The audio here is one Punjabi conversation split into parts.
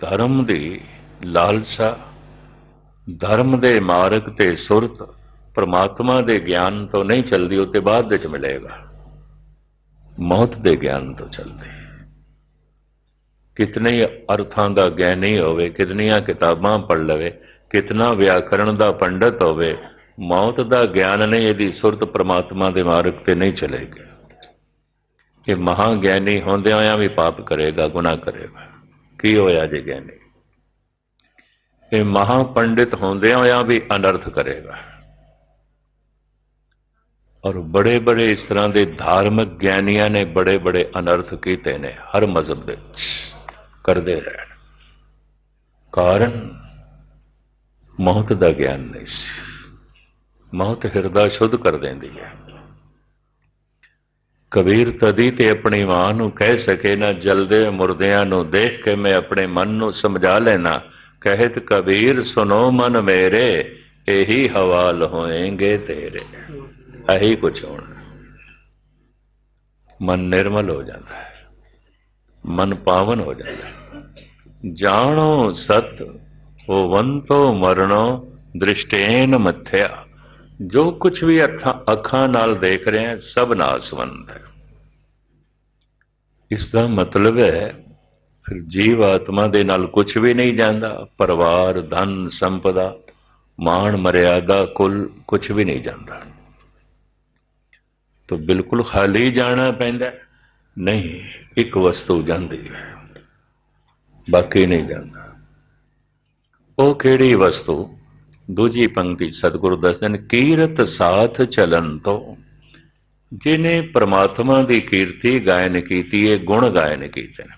ਧਰਮ ਦੀ ਲਾਲਸਾ, ਧਰਮ ਦੇ ਮਾਰਗ ਤੇ ਸੁਰਤ, ਪ੍ਰਮਾਤਮਾ ਦੇ ਗਿਆਨ ਤੋਂ ਨਹੀਂ ਚੱਲਦੀ, ਉਹ ਤੇ ਬਾਅਦ ਵਿੱਚ ਮਿਲੇਗਾ। ਮੌਤ ਦੇ ਗਿਆਨ ਤੋਂ ਚੱਲਦੀ। ਕਿਤਨੇ ਅਰਥਾਂ ਦਾ ਗਿਆਨੀ ਹੋਵੇ, ਕਿਤਨੀਆਂ ਕਿਤਾਬਾਂ ਪੜ੍ਹ ਲਵੇ, ਕਿਤਨਾ ਵਿਆਕਰਣ ਦਾ ਪੰਡਤ ਹੋਵੇ, ਮੌਤ ਦਾ ਗਿਆਨ ਨਹੀਂ, ਇਹਦੀ ਸੁਰਤ ਪ੍ਰਮਾਤਮਾ ਦੇ ਮਾਰਗ ਤੇ ਨਹੀਂ ਚਲੇਗੀ। ਇਹ ਮਹਾ ਗਿਆਨੀ ਹੁੰਦਿਆਂ ਵੀ ਪਾਪ ਕਰੇਗਾ, ਗੁਨਾਹ ਕਰੇਗਾ। ਕੀ ਹੋਇਆ ਜੇ ਗਿਆਨੀ ਇਹ ਮਹਾ ਪੰਡਿਤ ਹੁੰਦਿਆਂ ਹੋਇਆ ਵੀ ਅਨਰਥ ਕਰੇਗਾ। ਔਰ ਬੜੇ ਬੜੇ ਇਸ ਤਰ੍ਹਾਂ ਦੇ ਧਾਰਮਿਕ ਗਿਆਨੀਆਂ ਨੇ ਬੜੇ ਬੜੇ ਅਨਰਥ ਕੀਤੇ ਨੇ, ਹਰ ਮਜ਼ਹਬ ਦੇ ਵਿੱਚ ਕਰਦੇ ਰਹਿਣ। ਕਾਰਨ ਮੌਤ ਦਾ ਗਿਆਨ ਨਹੀਂ ਸੀ। ਮੌਤ ਹਿਰਦਾ ਸ਼ੁੱਧ ਕਰ ਦਿੰਦੀ ਹੈ। ਕਬੀਰ ਤਦੀ ਤੇ ਆਪਣੀ ਮਾਂ ਨੂੰ ਕਹਿ ਸਕੇ, ਨਾ ਜਲਦੇ ਮੁਰਦਿਆਂ ਨੂੰ ਦੇਖ ਕੇ ਮੈਂ ਆਪਣੇ ਮਨ ਨੂੰ ਸਮਝਾ ਲੈਣਾ। ਕਹਿਤ ਕਬੀਰ ਸੁਨੋ ਮਨ ਮੇਰੇ, ਇਹੀ ਹਵਾਲ ਹੋਏਗੇ ਤੇਰੇ। ਇਹੀ ਕੁਛ ਹੋਣਾ। ਮਨ ਨਿਰਮਲ ਹੋ ਜਾਂਦਾ ਹੈ। ਮਨ ਪਾਵਨ ਹੋ ਜਾਂਦਾ ਹੈ। ਜਾਣੋ ਸਤ, ਹੋਵੰਤੋ ਮਰਣੋ ਦ੍ਰਿਸ਼ਟੇਨ ਮਥਿਆ। ਜੋ ਕੁਝ ਵੀ ਅੱਖਾਂ ਅੱਖਾਂ ਨਾਲ ਦੇਖ ਰਹੇ ਹਾਂ, ਸਭ ਸੰਬੰਧ ਹੈ। ਇਸ ਦਾ ਮਤਲਬ ਹੈ, ਫਿਰ ਜੀਵ ਆਤਮਾ ਦੇ ਨਾਲ ਕੁਝ ਵੀ ਨਹੀਂ ਜਾਂਦਾ, ਪਰਿਵਾਰ, ਧਨ, ਸੰਪਦਾ, ਮਾਣ, ਮਰਿਆਦਾ, ਕੁਲ ਕੁਝ ਵੀ ਨਹੀਂ ਜਾਂਦਾ। ਤਾਂ ਬਿਲਕੁਲ ਖਾਲੀ ਜਾਣਾ ਪੈਂਦਾ ਨਹੀਂ, ਇੱਕ ਵਸਤੂ ਜਾਂਦੀ ਹੈ, ਬਾਕੀ ਨਹੀਂ ਜਾਂਦਾ। ਉਹ ਕਿਹੜੀ ਵਸਤੂ? ਦੂਜੀ ਪੰਕਤੀ ਸਤਿਗੁਰੂ ਦੱਸਦੇ ਨੇ, ਕੀਰਤ ਸਾਥ ਚਲਨ ਤੋਂ। ਜਿਨੇ ਪ੍ਰਮਾਤਮਾ ਦੀ ਕੀਰਤੀ ਗਾਇਨ ਕੀਤੀ ਹੈ ਗੁਣ ਗਾਇਨ ਕੀਤੇ ਨੇ।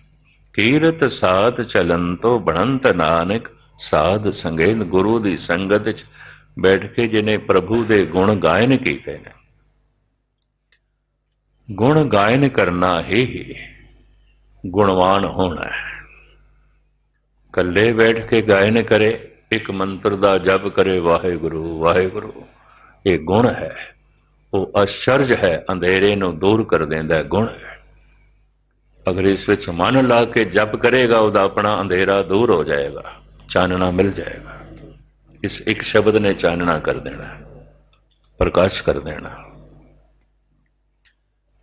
ਕੀਰਤ ਸਾਥ ਚਲਨ ਤੋਂ ਬਣੰਤ ਨਾਨਕ, ਸਾਧ ਸੰਗੇਨ ਗੁਰੂ ਦੀ ਸੰਗਤ ਚ ਬੈਠ ਕੇ ਜਿਨੇ ਪ੍ਰਭੂ ਦੇ ਗੁਣ ਗਾਇਨ ਕੀਤੇ ਨੇ। ਗੁਣ ਗਾਇਨ ਕਰਨਾ ਹੀ ਗੁਣਵਾਨ ਹੋਣਾ ਹੈ। ਕੱਲੇ ਬੈਠ ਕੇ ਗਾਇਨ ਕਰੇ ਇੱਕ ਮੰਤਰ ਦਾ ਜਪ ਕਰੇ ਵਾਹਿਗੁਰੂ ਵਾਹਿਗੁਰੂ, ਇਹ ਗੁਣ ਹੈ। ਉਹ ਅਸ਼ਰਜ ਹੈ, ਅੰਧੇਰੇ ਨੂੰ ਦੂਰ ਕਰ ਦਿੰਦਾ ਹੈ, ਗੁਣ ਹੈ। ਅਗਰ ਇਸ ਵਿੱਚ ਮਨ ਲਾ ਕੇ ਜਪ ਕਰੇਗਾ, ਉਹਦਾ ਆਪਣਾ ਅੰਧੇਰਾ ਦੂਰ ਹੋ ਜਾਏਗਾ, ਚਾਨਣਾ ਮਿਲ ਜਾਏਗਾ। ਇਸ ਇੱਕ ਸ਼ਬਦ ਨੇ ਚਾਨਣਾ ਕਰ ਦੇਣਾ, ਪ੍ਰਕਾਸ਼ ਕਰ ਦੇਣਾ।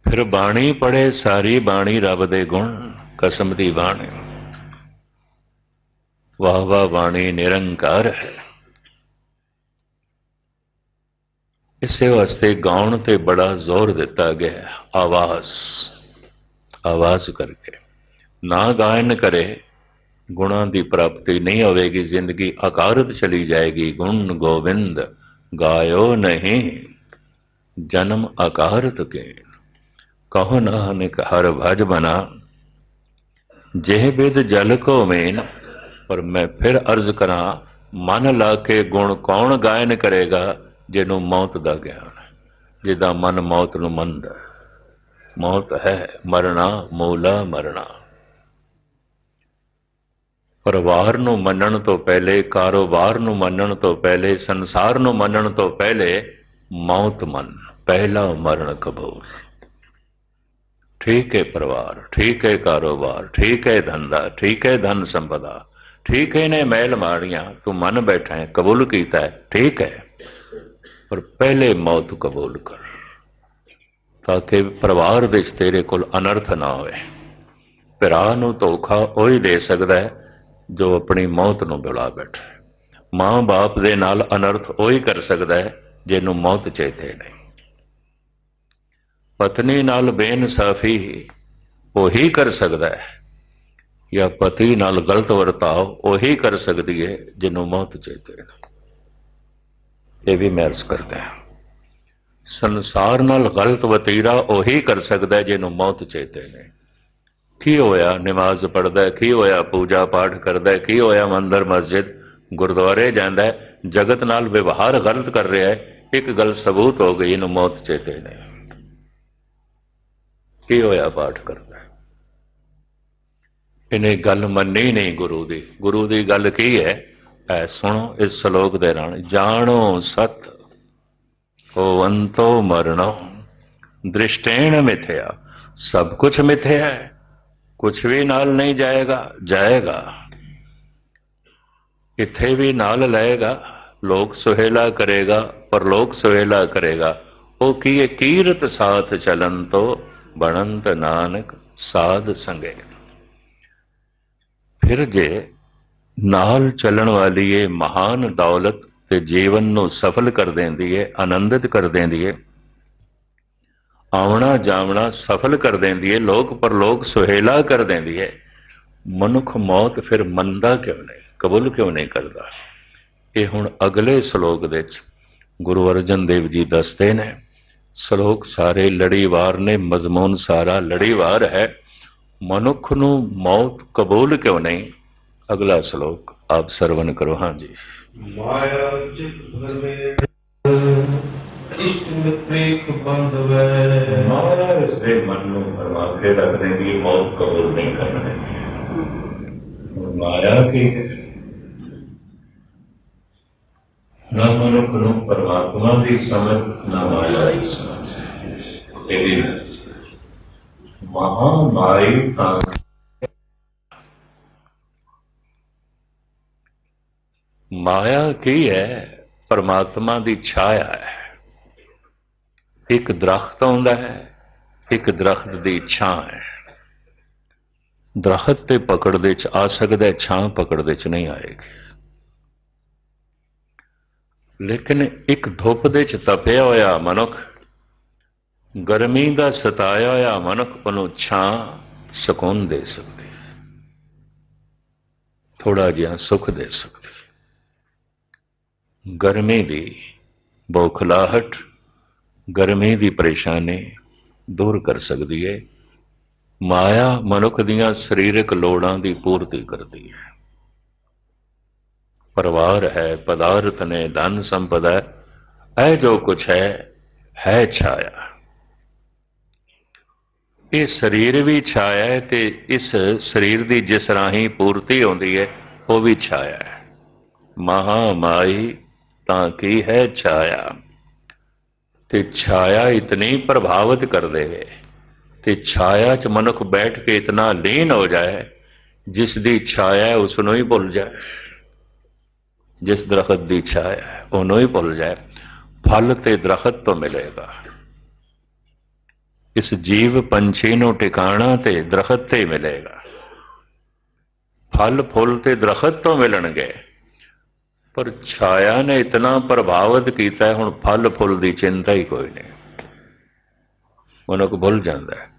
ਫਿਰ ਬਾਣੀ ਪੜੇ ਸਾਰੀ ਬਾਣੀ ਰੱਬ ਦੇ ਗੁਣ, ਕਸਮ ਦੀ ਬਾਣੀ। ਵਾਹ ਵਾਹ ਬਾਣੀ ਨਿਰੰਕਾਰ ਹੈ। ਇਸੇ ਵਾਸਤੇ ਗਾਉਣ ਤੇ ਬੜਾ ਜ਼ੋਰ ਦਿੱਤਾ ਗਿਆ ਆਵਾਜ਼। ਆਵਾਜ਼ ਕਰਕੇ। ਨਾ ਗਾਇਨ ਕਰੇ, ਗੁਣਾਂ ਦੀ ਪ੍ਰਾਪਤੀ ਨਹੀਂ ਹੋਵੇਗੀ, ਜ਼ਿੰਦਗੀ ਅਕਾਰਤ ਚਲੀ ਜਾਏਗੀ। ਗੁਣ ਗੋਬਿੰਦ ਗਾਇਓ ਨਹੀਂ, ਜਨਮ ਅਕਾਰਤ ਕੇ ਕਹੋ ਨਾ ਨਾਨਕ, ਹਰ ਭਜ ਬਨਾ ਜਿਹ ਬਿਦ ਜਲ ਕੋ ਮੇਨ ਪਰ ਮੈਂ ਫਿਰ ਅਰਜ਼ ਕਰਾਂ, ਮਨ ਲਾ ਕੇ ਗੁਣ ਕੌਣ ਗਾਇਨ ਕਰੇਗਾ, ਜਿਹਨੂੰ ਮੌਤ ਦਾ ਗਿਆਨ ਹੈ, ਜਿਹਦਾ ਮਨ ਮੌਤ ਨੂੰ ਮੰਨਦਾ ਮੌਤ ਹੈ ਮਰਨਾ, ਮੂਲਾ ਮਰਨਾ। ਪਰਿਵਾਰ ਨੂੰ ਮੰਨਣ ਤੋਂ ਪਹਿਲੇ, ਕਾਰੋਬਾਰ ਨੂੰ ਮੰਨਣ ਤੋਂ ਪਹਿਲੇ, ਸੰਸਾਰ ਨੂੰ ਮੰਨਣ ਤੋਂ ਪਹਿਲੇ, ਮੌਤ ਮੰਨ, ਪਹਿਲਾ ਮਰਨ ਕਬੂਲ। ਠੀਕ ਹੈ ਪਰਿਵਾਰ, ਠੀਕ ਹੈ ਕਾਰੋਬਾਰ, ਠੀਕ ਹੈ ਧੰਦਾ, ਠੀਕ ਹੈ ਧਨ ਸੰਪਦਾ। ਠੀਕ ਹੈ ਨੇ ਮਹਿਲ ਮਾੜੀਆਂ ਤੂੰ ਮੰਨ ਬੈਠਾ ਹੈ, ਕਬੂਲ ਕੀਤਾ ਹੈ, ਠੀਕ ਹੈ। ਪਰ ਪਹਿਲੇ ਮੌਤ ਕਬੂਲ ਕਰ, ਤਾਂ ਕਿ ਪਰਿਵਾਰ ਵਿੱਚ ਤੇਰੇ ਕੋਲ ਅਨਰਥ ਨਾ ਹੋਵੇ। ਭਰਾ ਨੂੰ ਧੋਖਾ ਉਹ ਹੀ ਦੇ ਸਕਦਾ ਹੈ, ਜੋ ਆਪਣੀ ਮੌਤ ਨੂੰ ਬੁਲਾ ਬੈਠਾ ਮਾਂ-ਬਾਪ ਦੇ ਨਾਲ ਅਨਰਥ ਉਹ ਹੀ ਕਰ ਸਕਦਾ ਹੈ, ਜਿਹਨੂੰ ਮੌਤ ਚੇਤੇ ਨਹੀਂ। ਪਤਨੀ ਨਾਲ ਬੇਇਨਸਾਫੀ ਉਹੀ ਕਰ ਸਕਦਾ ਹੈ ਜਾਂ ਪਤੀ ਨਾਲ ਗਲਤ ਵਰਤਾਓ, ਉਹੀ ਕਰ ਸਕਦੀ ਹੈ ਜਿਹਨੂੰ ਮੌਤ ਚੇਤੇ ਨਹੀਂ ਇਹ ਵੀ ਮੈਂ ਅਰਜ਼ ਕਰਦਾ ਹਾਂ। ਸੰਸਾਰ ਨਾਲ ਗਲਤ ਵਤੀਰਾ ਉਹੀ ਕਰ ਸਕਦਾ ਜਿਹਨੂੰ ਮੌਤ ਚੇਤੇ ਨੇ ਕੀ ਹੋਇਆ? ਨਮਾਜ਼ ਪੜਦਾ ਕੀ ਹੋਇਆ? ਪੂਜਾ ਪਾਠ ਕਰਦਾ ਕੀ ਹੋਇਆ? ਮੰਦਰ, ਮਸਜਿਦ, ਗੁਰਦੁਆਰੇ ਜਾਂਦਾ ਜਗਤ ਨਾਲ ਵਿਵਹਾਰ ਗਲਤ ਕਰ ਰਿਹਾ ਹੈ ਇੱਕ ਗੱਲ ਸਬੂਤ ਹੋ ਗਈ, ਇਹਨੂੰ ਮੌਤ ਚੇਤੇ ਨੇ ਕੀ ਹੋਇਆ ਪਾਠ ਕਰ ਇਹਨੇ ਗੱਲ ਮੰਨੀ ਨਹੀਂ ਗੁਰੂ ਦੀ। ਗੁਰੂ ਦੀ ਗੱਲ ਕੀ ਹੈ? ਐ ਸੁਣੋ ਇਸ ਸ਼ਲੋਕ ਦੇ ਨਾਲ। ਜਾਣੋ ਸਤ, ਹੋਵੰਤੋ ਮਰਣੋ, ਦ੍ਰਿਸ਼ਟੇਣ ਮਿਥਿਆ। ਸਭ ਕੁਝ ਮਿਥਿਆ ਹੈ। ਕੁਝ ਵੀ ਨਾਲ ਨਹੀਂ ਜਾਏਗਾ ਜਾਏਗਾ। ਇੱਥੇ ਵੀ ਨਾਲ ਲਏਗਾ, ਲੋਕ ਸੁਹੇਲਾ ਕਰੇਗਾ ਪਰ ਲੋਕ ਸੁਹੇਲਾ ਕਰੇਗਾ। ਉਹ ਕੀ ਕੀਰਤ ਸਾਥ ਚਲਨ ਤੋਂ ਬਣੰਤ ਨਾਨਕ ਸਾਧ ਸੰਗੇ ਫਿਰ ਜੇ ਨਾਲ ਚੱਲਣ ਵਾਲੀ ਇਹ ਮਹਾਨ ਦੌਲਤ ਤੇ ਜੀਵਨ ਨੂੰ ਸਫਲ ਕਰ ਦਿੰਦੀ ਹੈ ਆਨੰਦਿਤ ਕਰ ਦਿੰਦੀ ਹੈ ਆਉਣਾ ਜਾਵਣਾ ਸਫਲ ਕਰ ਦਿੰਦੀ ਹੈ ਲੋਕ ਪਰਲੋਕ ਸੁਹੇਲਾ ਕਰ ਦਿੰਦੀ ਹੈ ਮਨੁੱਖ ਮੌਤ ਫਿਰ ਮੰਨਦਾ ਕਿਉਂ ਨਹੀਂ, ਕਬੂਲ ਕਿਉਂ ਨਹੀਂ ਕਰਦਾ? ਇਹ ਹੁਣ ਅਗਲੇ ਸ਼ਲੋਕ ਦੇ ਵਿੱਚ ਗੁਰੂ ਅਰਜਨ ਦੇਵ ਜੀ ਦੱਸਦੇ ਨੇ, ਸ਼ਲੋਕ ਸਾਰੇ ਲੜੀਵਾਰ ਨੇ, ਮਜ਼ਮੂਨ ਸਾਰਾ ਲੜੀਵਾਰ ਹੈ। ਮਨੁੱਖ ਨੂੰ ਮੌਤ ਕਬੂਲ ਕਿਉਂ ਨਹੀਂ? ਅਗਲਾ ਸ਼ਲੋਕ ਆਪ ਸਰਵਨ ਕਰੋ। ਹਾਂਜੀ ਮਾਇਆ ਚਿਤ ਭਰਮੇ ਇਸ਼ਟ ਮਿਤ੍ਰਿਕ ਬੰਧਵੈ। ਮਾਇਆ ਇਸ ਦੇ ਮਨ ਨੂੰ ਭਰਮਾ ਕੇ ਰੱਖ ਦਿੰਦੀ ਹੈ, ਮੌਤ ਕਬੂਲ ਨਹੀਂ ਕਰਨ। ਮਾਇਆ ਕੀ ਨਾ ਮਨੁੱਖ ਨੂੰ ਪਰਮਾਤਮਾ ਦੀ ਸਮਝ ਨਾ ਮਾਇਆ ਦੀ ਸਮਝ। ਇਹ ਵੀ ਤਾਂ ਮਾਇਆ ਕੀ ਹੈ? ਪਰਮਾਤਮਾ ਦੀ ਛਾਇਆ ਹੈ। ਇੱਕ ਦਰਖਤ ਆਉਂਦਾ ਹੈ, ਇੱਕ ਦਰਖਤ ਦੀ ਛਾਂ ਹੈ। ਦਰਖਤ ਤੇ ਪਕੜ ਦੇ ਚ ਆ ਸਕਦਾ ਛਾਂ ਪਕੜ ਦੇ ਚ ਨਹੀਂ ਆਏਗੀ। ਲੇਕਿਨ ਇੱਕ ਧੁੱਪ ਦੇ ਚ ਤਪਿਆ ਹੋਇਆ ਮਨੁੱਖ ਗਰਮੀ ਦਾ ਸਤਾਇਆ ਹੋਇਆ ਮਨੁੱਖ ਨੂੰ ਛਾਂ ਸਕੂਨ ਦੇ ਸਕਦੀ। ਹੈ ਥੋੜਾ ਜਿਹਾ ਸੁਖ ਦੇ ਸਕਦੀ। ਹੈ ਗਰਮੀ ਦੀ ਬੌਖਲਾਹਟ, ਗਰਮੀ ਦੀ ਪਰੇਸ਼ਾਨੀ ਦੂਰ ਕਰ ਸਕਦੀ ਹੈ ਮਾਇਆ ਮਨੁੱਖ ਦੀਆਂ ਸਰੀਰਕ ਲੋੜਾਂ ਦੀ ਪੂਰਤੀ ਕਰਦੀ ਹੈ। ਪਰਿਵਾਰ ਹੈ, ਪਦਾਰਥ ਨੇ ਧਨ ਸੰਪਦਾ ਹੈ ਇਹ ਜੋ ਕੁਝ ਹੈ ਹੈ ਛਾਇਆ। ਇਹ ਸਰੀਰ ਵੀ ਛਾਇਆ ਹੈ ਤੇ ਇਸ ਸਰੀਰ ਦੀ ਜਿਸ ਰਾਹੀਂ ਪੂਰਤੀ ਹੁੰਦੀ ਹੈ, ਉਹ ਵੀ ਛਾਇਆ ਹੈ। ਮਹਾ ਮਾਈ ਤਾਂ ਕੀ ਹੈ ਛਾਇਆ? ਤੇ ਛਾਇਆ ਇਤਨੀ ਪ੍ਰਭਾਵਿਤ ਕਰ ਦੇਵੇ ਤੇ ਛਾਇਆ 'ਚ ਮਨੁੱਖ ਬੈਠ ਕੇ ਇਤਨਾ ਲੀਨ ਹੋ ਜਾਏ, ਜਿਸ ਦੀ ਛਾਇਆ ਹੈ ਉਸ ਨੂੰ ਹੀ ਭੁੱਲ ਜਾਏ। ਜਿਸ ਦਰਖਤ ਦੀ ਛਾਇਆ ਉਹਨੂੰ ਹੀ ਭੁੱਲ ਜਾਏ। ਫਲ ਤੇ ਦਰਖਤ ਤੋਂ ਮਿਲੇਗਾ। ਇਸ ਜੀਵ ਪੰਛੀ ਨੂੰ ਟਿਕਾਣਾ ਤੇ ਦਰਖਤ ਤੇ ਮਿਲੇਗਾ। ਫਲ ਫੁੱਲ ਤੇ ਦਰਖਤ ਤੋਂ ਮਿਲਣਗੇ। ਪਰ ਛਾਇਆ ਨੇ ਇਤਨਾ ਪ੍ਰਭਾਵਿਤ ਕੀਤਾ ਹੁਣ ਫਲ ਫੁੱਲ ਦੀ ਚਿੰਤਾ ਹੀ ਕੋਈ ਨਹੀਂ। ਮਨੁੱਖ ਭੁੱਲ ਜਾਂਦਾ ਹੈ।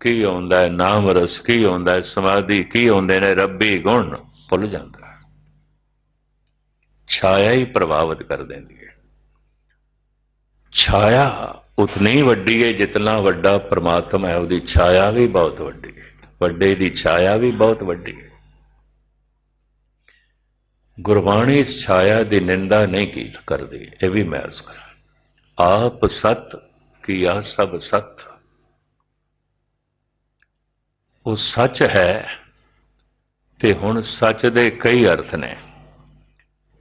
ਕੀ ਆਉਂਦਾ ਹੈ? ਨਾਮ ਰਸ ਕੀ ਆਉਂਦਾ ਹੈ? ਸਮਾਧੀ ਕੀ ਆਉਂਦੇ ਨੇ? ਰੱਬੀ ਗੁਣ ਭੁੱਲ ਜਾਂਦਾ ਹੈ। ਛਾਇਆ ਹੀ ਪ੍ਰਭਾਵਿਤ ਕਰ ਦਿੰਦੀ ਹੈ। ਛਾਇਆ ਉਤਨੀ ਵੱਡੀ ਹੈ ਜਿਤਨਾ ਵੱਡਾ ਪ੍ਰਮਾਤਮਾ ਹੈ, ਉਹਦੀ ਛਾਇਆ ਵੀ ਬਹੁਤ ਵੱਡੀ ਹੈ ਵੱਡੇ ਦੀ ਛਾਇਆ ਵੀ ਬਹੁਤ ਵੱਡੀ ਹੈ ਗੁਰਬਾਣੀ ਇਸ ਛਾਇਆ ਦੀ ਨਿੰਦਾ ਨਹੀਂ ਕੀ ਕਰਦੀ, ਇਹ ਵੀ ਮੈਂ ਅਰਜ਼ ਕਰਾਂ। ਆਪ ਸਤ, ਕੀਆ ਸਭ ਸਤ। ਉਹ ਸੱਚ ਹੈ ਤੇ ਹੁਣ ਸੱਚ ਦੇ ਕਈ ਅਰਥ ਨੇ।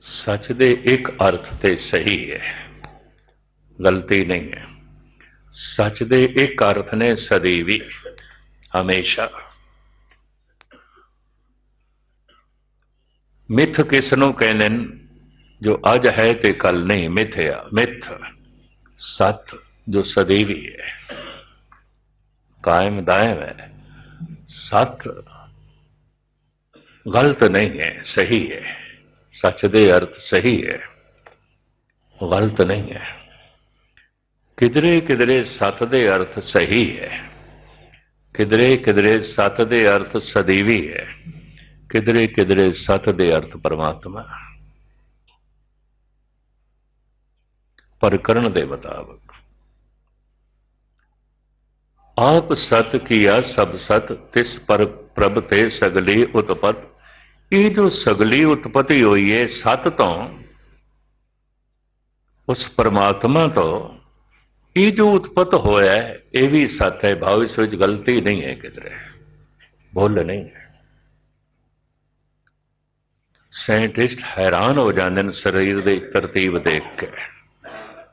ਸੱਚ ਦੇ ਇੱਕ ਅਰਥ ਤੇ ਸਹੀ ਹੈ। ਗਲਤੀ ਨਹੀਂ ਹੈ। ਸੱਚ ਦੇ ਇੱਕ ਅਰਥ ਨੇ ਸਦੀਵੀ, ਹਮੇਸ਼ਾ। ਮਿੱਥ ਕਿਸ ਨੂੰ ਕਹਿੰਦੇ ਨੇ ਜੋ ਅੱਜ ਹੈ ਤੇ ਕੱਲ ਨਹੀਂ ਮਿਥਿਆ ਮਿੱਥ। ਸਤ ਜੋ ਸਦੀਵੀ ਹੈ। ਕਾਇਮ ਦਾਇਮ ਹੈ। ਸਤ ਗਲਤ ਨਹੀਂ ਹੈ, ਸਹੀ ਹੈ। ਸੱਚ ਦੇ ਅਰਥ ਸਹੀ ਹੈ। ਗਲਤ ਨਹੀਂ ਹੈ। ਕਿਧਰੇ ਕਿਧਰੇ ਸਤ ਦੇ ਅਰਥ ਸਹੀ ਹੈ। ਕਿਧਰੇ ਕਿਧਰੇ ਸਤ ਦੇ ਅਰਥ ਸਦੀਵੀ ਹੈ। ਕਿਧਰੇ ਕਿਧਰੇ ਸਤ ਦੇ ਅਰਥ ਪਰਮਾਤਮਾ। ਪ੍ਰਕਰਣ ਦੇ ਮੁਤਾਬਕ। ਆਪ ਸਤ ਕੀਆ ਸਭ ਸਤ, ਤਿਸ ਪਰ ਪ੍ਰਭ ਤੇ ਸਗਲੀ ਉਤਪਤ। ਇਹ ਜੋ ਸਗਲੀ ਉਤਪਤੀ ਹੋਈ ਹੈ ਸਤ ਤੋਂ, ਉਸ ਪਰਮਾਤਮਾ ਤੋਂ ਇਹ ਜੋ ਉਤਪਤ ਹੋਇਆ ਇਹ ਵੀ ਸਤ ਹੈ, ਭਾਵ ਇਸ ਵਿੱਚ ਗਲਤੀ ਨਹੀਂ ਹੈ ਕਿਧਰੇ। ਭੁੱਲ ਨਹੀਂ ਹੈ। ਸਾਇੰਟਿਸਟ ਹੈਰਾਨ ਹੋ ਜਾਂਦੇ ਨੇ ਸਰੀਰ ਦੀ ਤਰਤੀਬ ਦੇਖ ਕੇ।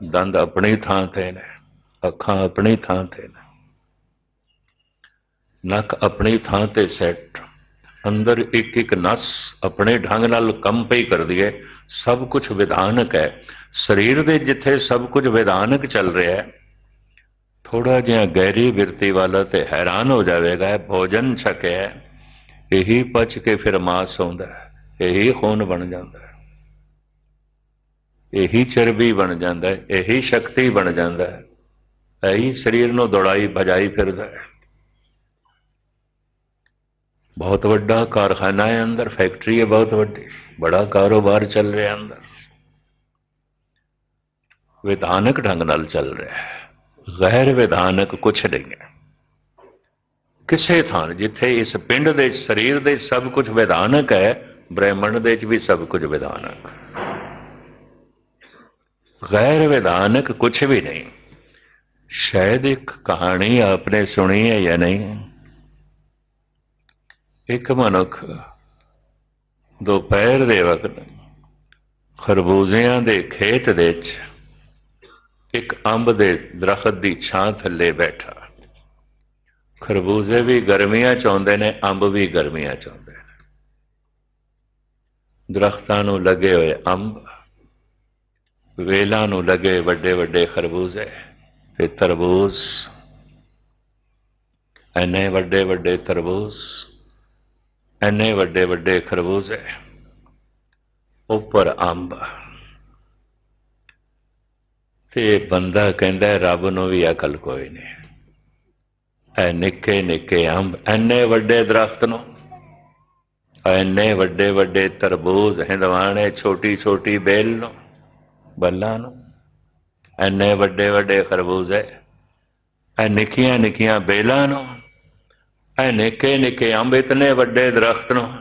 ਦੰਦ ਆਪਣੀ ਥਾਂ ਤੇ ਨੇ, ਅੱਖਾਂ ਆਪਣੀ ਥਾਂ ਤੇ ਨੇ। ਨੱਕ ਆਪਣੀ ਥਾਂ ਤੇ ਸੈੱਟ ਅੰਦਰ ਇੱਕ ਇੱਕ ਨਸ ਆਪਣੇ ਢੰਗ ਨਾਲ ਕੰਮ ਪਈ ਕਰਦੀ ਹੈ। ਸਭ ਕੁਝ ਵਿਧਾਨਕ ਹੈ। ਸਰੀਰ ਦੇ ਜਿੱਥੇ ਸਭ ਕੁਝ ਵਿਧਾਨਕ ਚੱਲ ਰਿਹਾ ਹੈ ਥੋੜਾ ਜਿਹਾ ਗਹਿਰੀ ਬਿਰਤੀ ਵਾਲਾ ਤੇ ਹੈਰਾਨ ਹੋ ਜਾਵੇਗਾ, ਭੋਜਨ ਛਕਿਆ ਇਹੀ ਪਚ ਕੇ ਫਿਰ ਮਾਸ ਆਉਂਦਾ ਇਹੀ ਖੂਨ ਬਣ ਜਾਂਦਾ ਇਹੀ ਚਰਬੀ ਬਣ ਜਾਂਦਾ ਇਹੀ ਸ਼ਕਤੀ ਬਣ ਜਾਂਦਾ ਹੈ, ਇਹੀ ਸਰੀਰ ਨੂੰ ਦੌੜਾਈ ਭਜਾਈ ਫਿਰਦਾ ਹੈ। ਬਹੁਤ ਵੱਡਾ ਕਾਰਖਾਨਾ ਹੈ ਅੰਦਰ, ਫੈਕਟਰੀ ਹੈ ਬਹੁਤ ਵੱਡੀ, ਬੜਾ ਕਾਰੋਬਾਰ ਚੱਲ ਰਿਹਾ ਅੰਦਰ। ਵਿਧਾਨਕ ਢੰਗ ਨਾਲ ਚੱਲ ਰਿਹਾ ਹੈ ਗੈਰ ਵਿਧਾਨਕ ਕੁਛ ਨਹੀਂ ਹੈ ਕਿਸੇ ਥਾਂ ਜਿੱਥੇ ਇਸ ਪਿੰਡ ਦੇ ਸਰੀਰ ਦੇ ਸਭ ਕੁਝ ਵਿਧਾਨਕ ਹੈ ਬ੍ਰਹਿਮੰਡ ਦੇ ਵਿੱਚ ਵੀ ਸਭ ਕੁਝ ਵਿਧਾਨਕ ਗੈਰ ਵਿਧਾਨਕ ਕੁਛ ਵੀ ਨਹੀਂ ਸ਼ਾਇਦ ਇੱਕ ਕਹਾਣੀ ਆਪਨੇ ਸੁਣੀ ਹੈ ਜਾਂ ਨਹੀਂ ਇੱਕ ਮਨੁੱਖ ਦੁਪਹਿਰ ਦੇ ਵਕਤ ਖਰਬੂਜ਼ਿਆਂ ਦੇ ਖੇਤ ਦੇ ਵਿੱਚ ਇੱਕ ਅੰਬ ਦੇ ਦਰਖਤ ਦੀ ਛਾਂ ਥੱਲੇ ਬੈਠਾ। ਖਰਬੂਜ਼ੇ ਵੀ ਗਰਮੀਆਂ ਚ ਆਉਂਦੇ ਨੇ, ਅੰਬ ਵੀ ਗਰਮੀਆਂ ਚ ਆਉਂਦੇ ਨੇ। ਦਰਖਤਾਂ ਨੂੰ ਲੱਗੇ ਹੋਏ ਅੰਬ, ਵੇਲਾਂ ਨੂੰ ਲੱਗੇ ਵੱਡੇ ਵੱਡੇ ਖਰਬੂਜ਼ੇ ਤੇ ਤਰਬੂਜ਼, ਐਨੇ ਵੱਡੇ ਵੱਡੇ ਤਰਬੂਜ਼, ਐਨੇ ਵੱਡੇ ਵੱਡੇ ਖਰਬੂਜ਼ੇ, ਉੱਪਰ ਅੰਬ। ਤੇ ਬੰਦਾ ਕਹਿੰਦਾ ਰੱਬ ਨੂੰ ਵੀ ਅਕਲ ਕੋਈ ਨਹੀਂ ਐ ਨਿੱਕੇ ਨਿੱਕੇ ਅੰਬ, ਐਨੇ ਵੱਡੇ ਦਰਖਤ ਨੂੰ। ਐਨੇ ਵੱਡੇ ਵੱਡੇ ਤਰਬੂਜ਼ ਹਿੰਦਵਾਣੇ, ਛੋਟੀ ਛੋਟੀ ਬੇਲ ਨੂੰ, ਬੱਲਾਂ ਨੂੰ। ਐਨੇ ਵੱਡੇ ਵੱਡੇ ਖਰਬੂਜ਼ੇ, ਐ ਨਿੱਕੀਆਂ ਨਿੱਕੀਆਂ ਬੇਲਾਂ ਨੂੰ। ਐ ਨਿੱਕੇ ਨਿੱਕੇ ਅੰਬ, ਇਤਨੇ ਵੱਡੇ ਦਰਖਤ ਨੂੰ।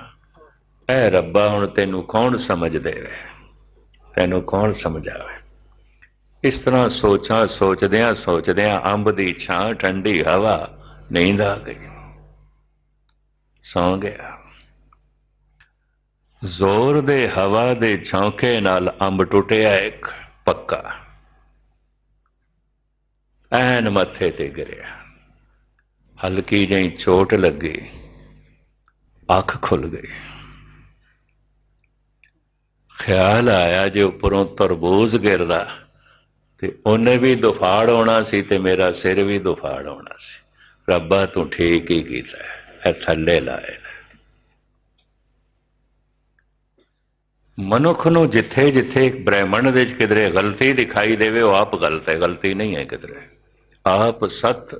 ਐ ਰੱਬਾ, ਹੁਣ ਤੈਨੂੰ ਕੌਣ ਸਮਝ ਦੇਵੇ? ਤੈਨੂੰ ਕੌਣ ਸਮਝਾਵੇ? ਇਸ ਤਰ੍ਹਾਂ ਸੋਚਾਂ ਸੋਚਦਿਆਂ ਸੋਚਦਿਆਂ ਅੰਬ ਦੀ ਛਾਂ, ਠੰਡੀ ਹਵਾ ਨੀਂਦ ਆ ਗਈ। ਸੌਂ ਗਿਆ। ਜ਼ੋਰ ਦੇ ਹਵਾ ਦੇ ਝੌਂਕੇ ਨਾਲ ਅੰਬ ਟੁੱਟਿਆ ਇੱਕ ਪੱਕਾ। ਐਨ ਮੱਥੇ ਤੇ ਗਿਰਿਆ। ਹਲਕੀ ਜਿਹੀ ਚੋਟ ਲੱਗੀ। ਅੱਖ ਖੁੱਲ ਗਈ। ਖਿਆਲ ਆਇਆ ਜੇ ਉੱਪਰੋਂ ਤਰਬੂਜ਼ ਗਿਰਦਾ। ਤੇ ਉਹਨੇ ਵੀ ਦੁਫਾੜ ਹੋਣਾ ਸੀ ਤੇ ਮੇਰਾ ਸਿਰ ਵੀ ਦੁਫਾੜ ਹੋਣਾ ਸੀ। ਰੱਬਾ ਤੂੰ ਠੀਕ ਹੀ ਕੀਤਾ ਹੈ, ਥੱਲੇ ਲਾਏ ਮਨੁੱਖ ਨੂੰ ਜਿੱਥੇ ਜਿੱਥੇ ਬ੍ਰਹਿਮੰਡ ਦੇ ਵਿੱਚ ਕਿਧਰੇ ਗਲਤੀ ਦਿਖਾਈ ਦੇਵੇ ਉਹ ਆਪ ਗਲਤ ਹੈ ਗਲਤੀ ਨਹੀਂ ਹੈ ਕਿਧਰੇ। ਆਪ ਸਤ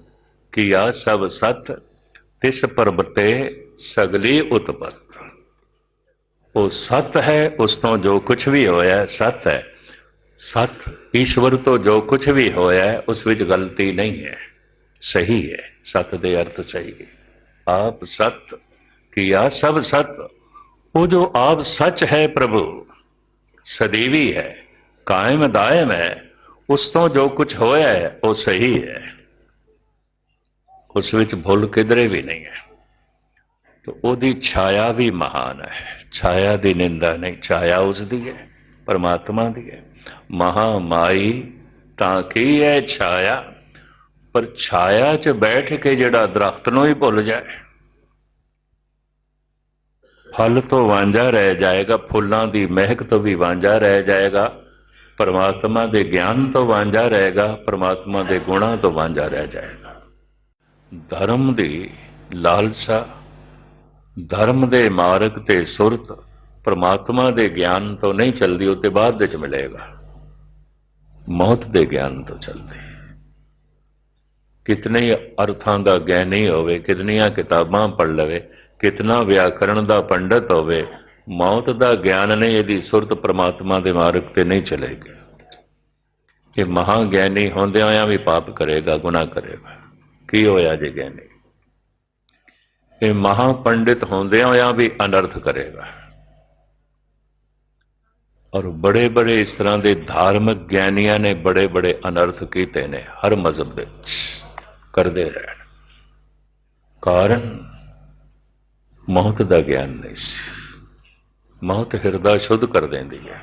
ਕੀਆ ਸਭ ਸਤ ਤਿਸ ਪਰਬਤੇ ਸਗਲੀ ਉਤਪਤ। ਉਹ ਸਤ ਹੈ ਉਸ ਤੋਂ ਜੋ ਕੁਝ ਵੀ ਹੋਇਆ ਹੈ, ਸਤ ਹੈ। ਸਤ ਈਸ਼ਵਰ ਤੋਂ ਜੋ ਕੁਝ ਵੀ ਹੋਇਆ, ਉਸ ਵਿੱਚ ਗਲਤੀ ਨਹੀਂ ਹੈ। ਸਹੀ ਹੈ, ਸਤ ਦੇ ਅਰਥ ਸਹੀ ਹੈ। ਆਪ ਸਤ ਕੀਆ ਸਭ ਸਤ? ਉਹ ਜੋ ਆਪ ਸੱਚ ਹੈ ਪ੍ਰਭੂ, ਸਦੀਵੀ ਹੈ, ਕਾਇਮ ਦਾਇਮ ਹੈ, ਉਸ ਤੋਂ ਜੋ ਕੁਝ ਹੋਇਆ ਹੈ, ਉਹ ਸਹੀ ਹੈ। ਉਸ ਵਿੱਚ ਭੁੱਲ ਕਿਧਰੇ ਵੀ ਨਹੀਂ ਹੈ। ਤਾਂ ਉਹਦੀ ਛਾਇਆ ਵੀ ਮਹਾਨ ਹੈ। ਛਾਇਆ ਦੀ ਨਿੰਦਾ ਨਹੀਂ, ਛਾਇਆ ਉਸ ਦੀ ਹੈ, ਪਰਮਾਤਮਾ ਦੀ ਹੈ। ਮਹਾ ਮਾਈ ਤਾਂ ਕੀ ਹੈ ਛਾਇਆ? ਪਰ ਛਾਇਆ 'ਚ ਬੈਠ ਕੇ ਜਿਹੜਾ ਦਰਖਤ ਨੂੰ ਹੀ ਭੁੱਲ ਜਾਏ। ਫਲ ਤੋਂ ਵਾਂਝਾ ਰਹਿ ਜਾਏਗਾ, ਫੁੱਲਾਂ ਦੀ ਮਹਿਕ ਤੋਂ ਵੀ ਵਾਂਝਾ ਰਹਿ ਜਾਏਗਾ, ਪਰਮਾਤਮਾ ਦੇ ਗਿਆਨ ਤੋਂ ਵਾਂਝਾ ਰਹੇਗਾ, ਪਰਮਾਤਮਾ ਦੇ ਗੁਣਾਂ ਤੋਂ ਵਾਂਝਾ ਰਹਿ ਜਾਏਗਾ। ਧਰਮ ਦੀ ਲਾਲਸਾ, ਧਰਮ ਦੇ ਮਾਰਗ ਤੇ ਸੁਰਤ ਪਰਮਾਤਮਾ ਦੇ ਗਿਆਨ ਤੋਂ ਨਹੀਂ ਚੱਲਦੀ, ਉਹ ਤੇ ਬਾਅਦ ਵਿੱਚ ਮਿਲੇਗਾ। ਮੌਤ ਦੇ ਗਿਆਨ ਤੋਂ ਚੱਲਦੇ ਕਿਤਨੇ ਅਰਥਾਂ ਦਾ ਗਿਆਨੀ ਹੋਵੇ, ਕਿਤਨੀਆਂ ਕਿਤਾਬਾਂ ਪੜ੍ਹ ਲਵੇ, ਕਿਤਨਾ ਵਿਆਕਰਣ ਦਾ ਪੰਡਤ ਹੋਵੇ, ਮੌਤ ਦਾ ਗਿਆਨ ਨਹੀਂ, ਇਹਦੀ ਸੁਰਤ ਪ੍ਰਮਾਤਮਾ ਦੇ ਮਾਰਗ ਤੇ ਨਹੀਂ ਚਲੇਗੀ। ਇਹ ਮਹਾ ਗਿਆਨੀ ਹੁੰਦਿਆਂ ਹੋਇਆ ਵੀ ਪਾਪ ਕਰੇਗਾ, ਗੁਨਾਹ ਕਰੇਗਾ। ਕੀ ਹੋਇਆ ਜੇ ਗਿਆਨੀ? ਇਹ ਮਹਾ ਪੰਡਿਤ ਹੁੰਦਿਆਂ ਹੋਇਆ ਵੀ ਅਨਰਥ ਕਰੇਗਾ। ਔਰ ਬੜੇ ਬੜੇ ਇਸ ਤਰ੍ਹਾਂ ਦੇ ਧਾਰਮਿਕ ਗਿਆਨੀਆਂ ਨੇ ਬੜੇ ਬੜੇ ਅਨਰਥ ਕੀਤੇ ਨੇ, ਹਰ ਮਜ਼ਹਬ ਦੇ ਕਰਦੇ ਰਹਿਣ। ਕਾਰਨ, ਮੌਤ ਦਾ ਗਿਆਨ ਨਹੀਂ ਸੀ। ਮੌਤ ਹਿਰਦਾ ਸ਼ੁੱਧ ਕਰ ਦਿੰਦੀ ਹੈ।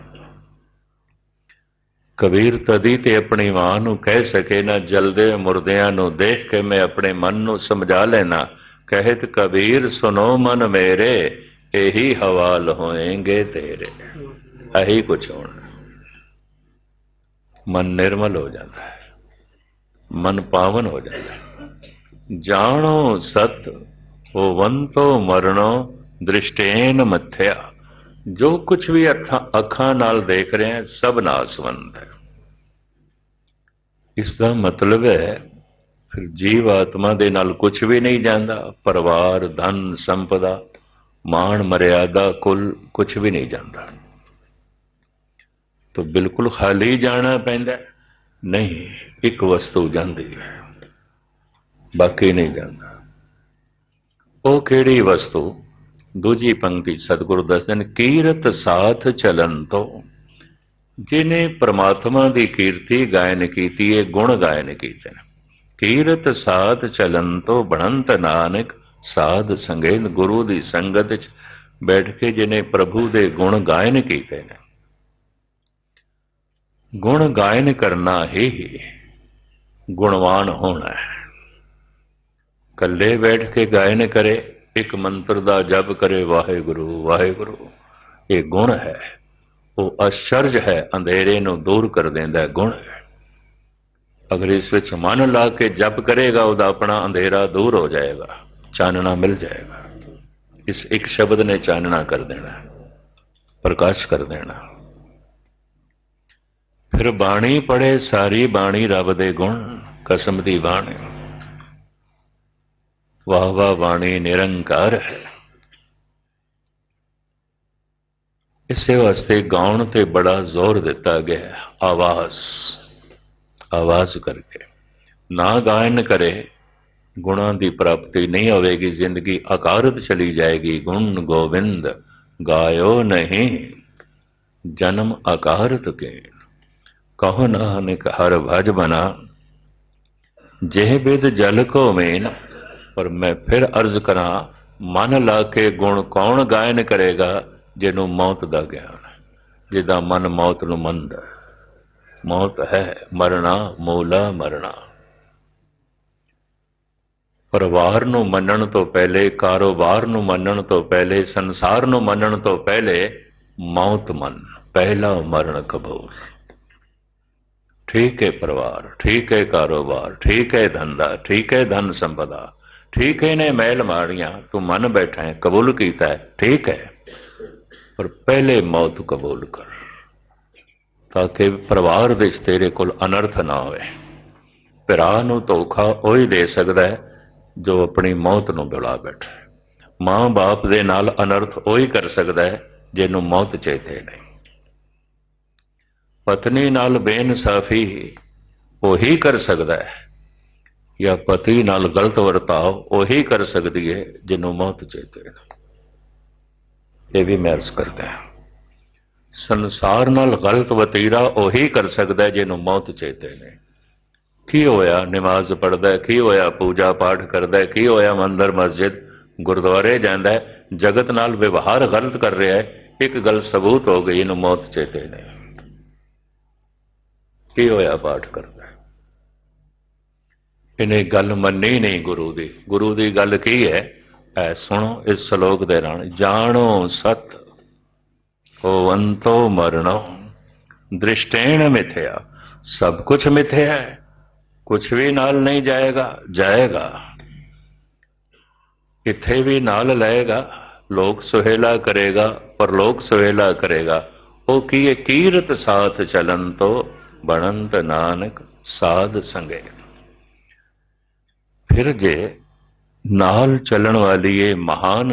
ਕਬੀਰ ਤਦੀ ਤੇ ਆਪਣੀ ਮਾਂ ਨੂੰ ਕਹਿ ਸਕੇ, ਨਾ ਜਲਦੇ ਮੁਰਦਿਆਂ ਨੂੰ ਦੇਖ ਕੇ ਮੈਂ ਆਪਣੇ ਮਨ ਨੂੰ ਸਮਝਾ ਲੈਣਾ। ਕਹਿਤ ਕਬੀਰ ਸੁਨੋ ਮਨ ਮੇਰੇ, ਇਹੀ ਹਵਾਲ ਹੋਏਗੇ ਤੇਰੇ। ਇਹੀ ਕੁਛ ਹੋਣਾ। ਮਨ ਨਿਰਮਲ ਹੋ ਜਾਂਦਾ ਹੈ। ਮਨ ਪਾਵਨ ਹੋ ਜਾਂਦਾ ਹੈ। ਜਾਣੋ ਸਤ, ਹੋਵੰਤੋ ਮਰਣੋ, ਦ੍ਰਿਸ਼ਟੇਨ ਮਥਿਆ। ਜੋ ਕੁਝ ਵੀ ਅੱਖਾਂ ਅੱਖਾਂ ਨਾਲ ਦੇਖ ਰਹੇ ਹਾਂ, ਸਭ ਨਾਸਵੰਤ ਹੈ। ਇਸ ਦਾ ਮਤਲਬ ਹੈ, ਫਿਰ ਜੀਵ ਆਤਮਾ ਦੇ ਨਾਲ ਕੁਝ ਵੀ ਨਹੀਂ ਜਾਂਦਾ। ਪਰਿਵਾਰ, ਧਨ, ਸੰਪਦਾ, ਮਾਣ, ਮਰਿਆਦਾ, ਕੁਲ ਕੁਝ ਵੀ ਨਹੀਂ ਜਾਂਦਾ। ਤਾਂ ਬਿਲਕੁਲ ਖਾਲੀ ਜਾਣਾ ਪੈਂਦਾ। ਨਹੀਂ, ਇੱਕ ਵਸਤੂ ਜਾਂਦੀ ਹੈ, ਬਾਕੀ ਨਹੀਂ ਜਾਂਦਾ। ਉਹ ਕਿਹੜੀ ਵਸਤੂ? ਦੂਜੀ ਪੰਕਤੀ ਸਤਿਗੁਰੂ ਦੱਸਦੇ ਨੇ, ਕੀਰਤ ਸਾਥ ਚਲਨ ਤੋਂ। ਜਿਨੇ ਪ੍ਰਮਾਤਮਾ ਦੀ ਕੀਰਤੀ ਗਾਇਨ ਕੀਤੀ, ਇਹ ਗੁਣ ਗਾਇਨ ਕੀਤੇ ਨੇ। ਕੀਰਤ ਸਾਧ ਚਲਨ ਤੋਂ ਬਣੰਤ ਨਾਨਕ, ਸਾਧ ਸੰਗੇ ਗੁਰੂ ਦੀ ਸੰਗਤ 'ਚ ਬੈਠ ਕੇ ਜਿਨੇ ਪ੍ਰਭੂ ਦੇ ਗੁਣ ਗਾਇਨ ਕੀਤੇ ਨੇ। ਗੁਣ ਗਾਇਨ ਕਰਨਾ ਹੀ ਗੁਣਵਾਨ ਹੋਣਾ ਹੈ। ਕੱਲੇ ਬੈਠ ਕੇ ਗਾਇਨ ਕਰੇ ਇੱਕ ਮੰਤਰ ਦਾ ਜਪ ਕਰੇ ਵਾਹਿਗੁਰੂ ਵਾਹਿਗੁਰੂ ਇਹ ਗੁਣ ਹੈ। ਉਹ ਅਸ਼ਰਜ ਹੈ ਅੰਧੇਰੇ ਨੂੰ ਦੂਰ ਕਰ ਦਿੰਦਾ ਹੈ, ਗੁਣ ਹੈ। ਅਗਰ ਇਸ ਵਿੱਚ ਮਨ ਲਾ ਕੇ ਜਪ ਕਰੇਗਾ ਉਹਦਾ ਆਪਣਾ ਅੰਧੇਰਾ ਦੂਰ ਹੋ ਜਾਏਗਾ ਚਾਨਣਾ ਮਿਲ ਜਾਏਗਾ। ਇਸ ਇੱਕ ਸ਼ਬਦ ਨੇ ਚਾਨਣਾ ਕਰ ਦੇਣਾ ਪ੍ਰਕਾਸ਼ ਕਰ ਦੇਣਾ। ਫਿਰ ਬਾਣੀ ਪੜੇ ਸਾਰੀ ਬਾਣੀ ਰੱਬ ਦੇ ਗੁਣ, ਕਸਮ ਦੀ ਬਾਣੀ। ਵਾਹ ਵਾਹ ਬਾਣੀ ਨਿਰੰਕਾਰ ਹੈ। ਇਸੇ ਵਾਸਤੇ ਗਾਉਣ ਤੇ ਬੜਾ ਜ਼ੋਰ ਦਿੱਤਾ ਗਿਆ ਆਵਾਜ਼। ਆਵਾਜ਼ ਕਰਕੇ। ਨਾ ਗਾਇਨ ਕਰੇ, ਗੁਣਾਂ ਦੀ ਪ੍ਰਾਪਤੀ ਨਹੀਂ ਹੋਵੇਗੀ, ਜ਼ਿੰਦਗੀ ਅਕਾਰਤ ਚਲੀ ਜਾਏਗੀ। ਗੁਣ ਗੋਬਿੰਦ, ਗਾਇਓ ਨਹੀਂ, ਜਨਮ ਅਕਾਰਤ ਕੇ ਕਹੋ ਨਾਨਕ ਹਰ ਭਜ ਬਨਾ। ਜਿਹ ਬਿਦ ਜਲ ਕੋ ਮੇਨ, ਪਰ ਮੈਂ ਫਿਰ ਅਰਜ਼ ਕਰਾਂ, ਮਨ ਲਾ ਕੇ ਗੁਣ ਕੌਣ ਗਾਇਨ ਕਰੇਗਾ, ਜਿਹਨੂੰ ਮੌਤ ਦਾ ਗਿਆਨ। ਹੈ ਜਿਹਦਾ ਮਨ ਮੌਤ ਨੂੰ ਮੰਨਦਾ ਮੌਤ ਹੈ ਮਰਨਾ ਮੂਲਾ ਮਰਨਾ ਪਰਿਵਾਰ ਨੂੰ ਮੰਨਣ ਤੋਂ ਪਹਿਲੇ, ਕਾਰੋਬਾਰ ਨੂੰ ਮੰਨਣ ਤੋਂ ਪਹਿਲੇ, ਸੰਸਾਰ ਨੂੰ ਮੰਨਣ ਤੋਂ ਪਹਿਲੇ ਮੌਤ ਮੰਨ, ਪਹਿਲਾ ਮਰਨ ਕਬੂਲ। ਠੀਕ ਹੈ ਪਰਿਵਾਰ, ਠੀਕ ਹੈ ਕਾਰੋਬਾਰ, ਠੀਕ ਹੈ ਧੰਦਾ, ਠੀਕ ਹੈ ਧਨ ਸੰਪਦਾ, ਠੀਕ ਹੈ ਨੇ ਮਹਿਲ ਮਾੜੀਆਂ, ਤੂੰ ਮੰਨ ਬੈਠਾ ਹੈ, ਕਬੂਲ ਕੀਤਾ ਹੈ, ਠੀਕ ਹੈ। ਪਰ ਪਹਿਲੇ ਮੌਤ ਕਬੂਲ ਕਰ, ਤਾਂ ਕਿ ਪਰਿਵਾਰ ਵਿੱਚ ਤੇਰੇ ਕੋਲ ਅਨਰਥ ਨਾ ਹੋਵੇ ਪਿਰਾ ਨੂੰ ਧੋਖਾ ਉਹੀ ਦੇ ਸਕਦਾ ਹੈ, ਜੋ ਆਪਣੀ ਮੌਤ ਨੂੰ ਬੁਲਾ ਬੈਠਾ ਮਾਂ ਬਾਪ ਦੇ ਨਾਲ ਅਨਰਥ ਉਹੀ ਕਰ ਸਕਦਾ ਹੈ, ਜਿਹਨੂੰ ਮੌਤ ਚੇਤੇ ਨਹੀਂ। ਪਤਨੀ ਨਾਲ ਬੇਇਨਸਾਫੀ ਉਹੀ ਕਰ ਸਕਦਾ ਹੈ। ਜਾਂ ਪਤੀ ਨਾਲ ਗਲਤ ਵਰਤਾਓ ਉਹੀ ਕਰ ਸਕਦੀ ਹੈ, ਜਿਹਨੂੰ ਮੌਤ ਚੇਤੇ ਇਹ ਵੀ ਮੈਂ ਅਰਜ਼ ਕਰਦਾ ਹਾਂ। ਸੰਸਾਰ ਨਾਲ ਗਲਤ ਵਤੀਰਾ ਉਹੀ ਕਰ ਸਕਦਾ ਜਿਹਨੂੰ ਮੌਤ ਚੇਤੇ ਨੇ। ਕੀ ਹੋਇਆ? ਨਮਾਜ਼ ਪੜਦਾ ਕੀ ਹੋਇਆ? ਪੂਜਾ ਪਾਠ ਕਰਦਾ ਕੀ ਹੋਇਆ? ਮੰਦਰ, ਮਸਜਿਦ, ਗੁਰਦੁਆਰੇ ਜਾਂਦਾ ਜਗਤ ਨਾਲ ਵਿਵਹਾਰ ਗਲਤ ਕਰ ਰਿਹਾ ਹੈ। ਇੱਕ ਗੱਲ ਸਬੂਤ ਹੋ ਗਈ, ਇਹਨੂੰ ਮੌਤ ਚੇਤੇ ਨੇ। ਕੀ ਹੋਇਆ ਪਾਠ ਕਰਦਾ ਇਹਨੇ ਗੱਲ ਮੰਨੀ ਨਹੀਂ ਗੁਰੂ ਦੀ। ਗੁਰੂ ਦੀ ਗੱਲ ਕੀ ਹੈ? ਐ ਸੁਣੋ ਇਸ ਸ਼ਲੋਕ ਦੇ ਨਾਲ। ਜਾਣੋ ਸਤ, ਹੋਵੰਤੋ ਮਰਣੋ, ਦ੍ਰਿਸ਼ਟੇਣ ਮਿਥਿਆ। ਸਭ ਕੁਝ ਮਿਥਿਆ ਹੈ। ਕੁਝ ਵੀ ਨਾਲ ਨਹੀਂ ਜਾਏਗਾ ਜਾਏਗਾ। ਇੱਥੇ ਵੀ ਨਾਲ ਲਏਗਾ, ਲੋਕ ਸੁਹੇਲਾ ਕਰੇਗਾ ਪਰ ਲੋਕ ਸੁਹੇਲਾ ਕਰੇਗਾ। ਉਹ ਕੀ ਹੈ? ਕੀਰਤ ਸਾਥ ਚਲਨ ਤੋਂ ਬਣੰਤ ਨਾਨਕ ਸਾਧ ਸੰਗੇ। ਫਿਰ ਜੇ ਨਾਲ ਚੱਲਣ ਵਾਲੀ ਇਹ ਮਹਾਨ